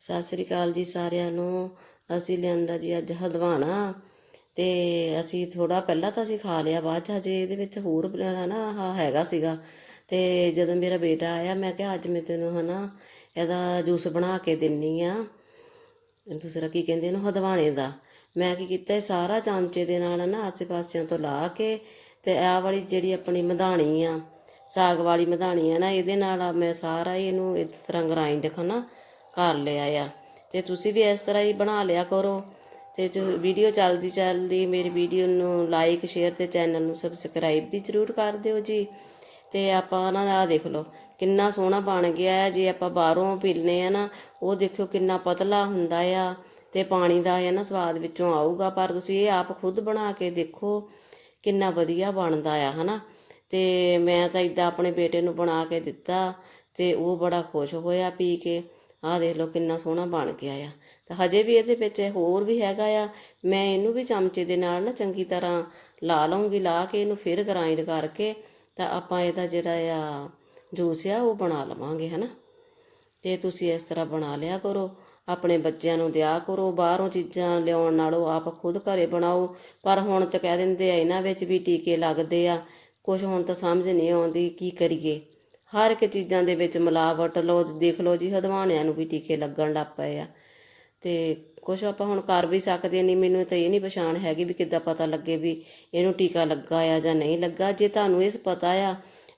ਸਤਿ ਸ੍ਰੀ ਅਕਾਲ ਜੀ ਸਾਰਿਆਂ ਨੂੰ। ਅਸੀਂ ਲਿਆਂਦਾ ਜੀ ਅੱਜ ਹਦਵਾਣਾ ਤੇ ਅਸੀਂ ਥੋੜਾ ਪਹਿਲਾਂ ਤਾਂ ਅਸੀਂ ਖਾ ਲਿਆ, ਬਾਅਦ ਚ ਹਜੇ ਇਹਦੇ ਵਿੱਚ ਹੋਰ ਬ- ਨਾ, ਆਹ ਹੈਗਾ ਸੀਗਾ। ਤੇ ਜਦੋਂ ਮੇਰਾ ਬੇਟਾ ਆਇਆ, ਮੈਂ ਕਿਹਾ ਅੱਜ ਮੈਂ ਤੈਨੂੰ ਹਨਾ ਇਹਦਾ ਜੂਸ ਬਣਾ ਕੇ ਦਿੰਨੀ ਆ। ਦੂਸਰਾ ਕੀ ਕਹਿੰਦੇ ਇਹਨੂੰ ਹਦਵਾਣੇ ਦਾ। ਮੈਂ ਕੀ ਕੀਤਾ, ਇਹ ਸਾਰਾ ਚਮਚੇ ਦੇ ਨਾਲ ਨਾ ਆਸੇ ਪਾਸਿਆਂ ਤੋਂ ਲਾ ਕੇ ਤੇ ਆਹ ਵਾਲੀ ਜਿਹੜੀ ਆਪਣੀ ਮਧਾਣੀ ਆ, ਸਾਗ ਵਾਲੀ ਮਧਾਣੀ ਆ ਨਾ, ਇਹਦੇ ਨਾਲ ਮੈਂ ਸਾਰਾ ਹੀ ਇਹਨੂੰ ਇਸ ਤਰ੍ਹਾਂ ਗ੍ਰਾਈਂਡ ਖਨਾ ਕਰ ਲਿਆ ਆ ਤੇ ਤੁਸੀਂ ਵੀ ਇਸ ਤਰ੍ਹਾਂ ਹੀ ਬਣਾ ਲਿਆ ਕਰੋ। ਤੇ ਜੋ ਵੀਡੀਓ ਚੱਲਦੀ ਚੱਲਦੀ ਮੇਰੀ ਵੀਡੀਓ ਨੂੰ ਲਾਈਕ ਸ਼ੇਅਰ ਤੇ ਚੈਨਲ ਨੂੰ ਸਬਸਕ੍ਰਾਈਬ ਵੀ ਜ਼ਰੂਰ ਕਰ ਦਿਓ ਜੀ। ਤੇ ਆਪਾਂ ਨਾ ਆਹ ਦੇਖ ਲਓ, ਕਿੰਨਾ ਸੋਹਣਾ ਬਣ ਗਿਆ ਹੈ। ਜੇ ਆਪਾਂ ਬਾਹਰੋਂ ਪੀਨੇ ਆ ਨਾ, ਉਹ ਦੇਖਿਓ ਕਿੰਨਾ ਪਤਲਾ ਹੁੰਦਾ ਆ। ਤੇ ਪਾਣੀ ਦਾ ਹੈ ਨਾ ਸਵਾਦ ਵਿੱਚੋਂ ਆਊਗਾ। ਪਰ ਤੁਸੀਂ ਇਹ ਆਪ ਖੁਦ ਬਣਾ ਕੇ ਦੇਖੋ, ਕਿੰਨਾ ਵਧੀਆ ਬਣਦਾ ਆ, ਹਨਾ? ਤੇ ਮੈਂ ਤਾਂ ਇਦਾਂ ਆਪਣੇ ਬੇਟੇ ਨੂੰ ਬਣਾ ਕੇ ਦਿੱਤਾ, ਤੇ ਉਹ ਬੜਾ ਖੁਸ਼ ਹੋਇਆ ਪੀ ਕੇ। ਆਹ ਦੇਖ ਲਓ ਕਿੰਨਾ ਸੋਹਣਾ ਬਣ ਗਿਆ ਆ ਤਾਂ ਹਜੇ ਵੀ ਇਹਦੇ ਵਿੱਚ ਹੋਰ ਵੀ ਹੈਗਾ ਆ। ਮੈਂ ਇਹਨੂੰ ਵੀ ਚਮਚੇ ਦੇ ਨਾਲ ਨਾ ਚੰਗੀ ਤਰ੍ਹਾਂ ਲਾ ਲਵਾਂਗੀ ਲਾ ਕੇ ਇਹਨੂੰ ਫਿਰ ਗ੍ਰਾਈਂਡ ਕਰਕੇ ਤਾਂ ਆਪਾਂ ਇਹਦਾ ਜਿਹੜਾ ਆ ਜੂਸ ਆ ਉਹ ਬਣਾ ਲਵਾਂਗੇ, ਹਨਾ। ਤੇ ਤੁਸੀਂ ਇਸ ਤਰ੍ਹਾਂ ਬਣਾ ਲਿਆ ਕਰੋ, ਆਪਣੇ ਬੱਚਿਆਂ ਨੂੰ ਦਿਆ ਕਰੋ, ਬਾਹਰੋਂ ਚੀਜ਼ਾਂ ਲਿਆਉਣ ਨਾਲੋਂ ਆਪ ਖੁਦ ਘਰੇ ਬਣਾਓ। ਪਰ ਹੁਣ ਤਾਂ ਕਹਿ ਦਿੰਦੇ ਆ, ਇਹਨਾਂ ਵਿੱਚ ਵੀ ਟੀਕੇ ਲੱਗਦੇ ਆ। ਕੁਝ ਹੁਣ ਤਾਂ ਸਮਝ ਨਹੀਂ ਆਉਂਦੀ, ਕੀ ਕਰੀਏ। ਹਰ ਇੱਕ ਚੀਜ਼ਾਂ ਦੇ ਵਿੱਚ ਮਿਲਾਵਟ ਲੋ ਦੇਖ ਲਓ ਜੀ, ਹਦਵਾਣਿਆਂ ਨੂੰ ਵੀ ਟੀਕੇ ਲੱਗਣ ਲੱਗ ਪਏ ਆ। ਤੇ ਕੁਝ ਆਪਾਂ ਹੁਣ ਕਰ ਵੀ ਸਕਦੇ ਨਹੀਂ ਮੈਨੂੰ ਤਾਂ ਇਹ ਨਹੀਂ ਪਛਾਣ ਹੈਗੀ ਵੀ ਕਿੱਦਾਂ ਪਤਾ ਲੱਗੇ ਵੀ ਇਹਨੂੰ ਟੀਕਾ ਲੱਗਾ ਆ ਜਾਂ ਨਹੀਂ ਲੱਗਾ। ਜੇ ਤੁਹਾਨੂੰ ਇਸ ਪਤਾ ਆ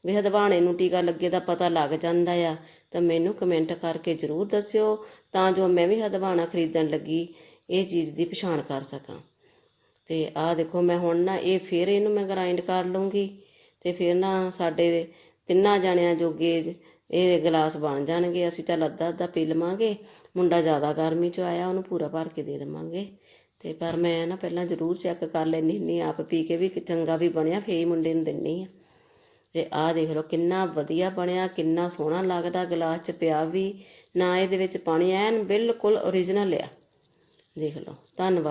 ਵੀ ਹਦਵਾਣੇ ਨੂੰ ਟੀਕਾ ਲੱਗੇ ਦਾ ਪਤਾ ਲੱਗ ਜਾਂਦਾ ਆ, ਤਾਂ ਮੈਨੂੰ ਕਮੈਂਟ ਕਰਕੇ ਜ਼ਰੂਰ ਦੱਸਿਓ, ਤਾਂ ਜੋ ਮੈਂ ਵੀ ਹਦਵਾਣਾ ਖਰੀਦਣ ਲੱਗੀ, ਇਹ ਚੀਜ਼ ਦੀ ਪਛਾਣ ਕਰ ਸਕਾਂ। ਤੇ ਆਹ ਦੇਖੋ, ਮੈਂ ਹੁਣ ਨਾ ਇਹ ਫਿਰ ਇਹਨੂੰ ਮੈਂ ਗ੍ਰਾਈਂਡ ਕਰ ਲੂੰਗੀ ਤੇ ਫਿਰ ਨਾ ਸਾਡੇ ਤਿੰਨਾਂ ਜਣਿਆਂ ਜੋਗੇ ਇਹ ਗਲਾਸ ਬਣ ਜਾਣਗੇ। ਅਸੀਂ ਚੱਲ ਅੱਧਾ ਅੱਧਾ ਪੀ ਲਵਾਂਗੇ। ਮੁੰਡਾ ਜ਼ਿਆਦਾ ਗਰਮੀ ਚ ਆਇਆ, ਉਹਨੂੰ ਪੂਰਾ ਭਰ ਕੇ ਦੇ ਦੇਵਾਂਗੇ। ਤੇ ਪਰ ਮੈਂ ਨਾ ਪਹਿਲਾਂ ਜ਼ਰੂਰ ਚੈੱਕ ਕਰ ਲੈਣੀ ਹੁੰਦੀ ਆਪ ਪੀ ਕੇ ਵੀ ਚੰਗਾ ਵੀ ਬਣਿਆ, ਫੇਰ ਹੀ ਮੁੰਡੇ ਨੂੰ ਦਿੰਨੀ ਆ ਤੇ ਆਹ ਦੇਖ ਲਓ ਕਿੰਨਾ ਵਧੀਆ ਬਣਿਆ, ਕਿੰਨਾ ਸੋਹਣਾ ਲੱਗਦਾ, ਗਲਾਸ ਚ ਪਿਆ ਵੀ, ਨਾ ਇਹਦੇ ਵਿੱਚ ਪਾਣੀ, ਐਨ ਬਿਲਕੁਲ ਓਰੀਜਨਲ ਆ। ਦੇਖ ਲਓ, ਧੰਨਵਾਦ।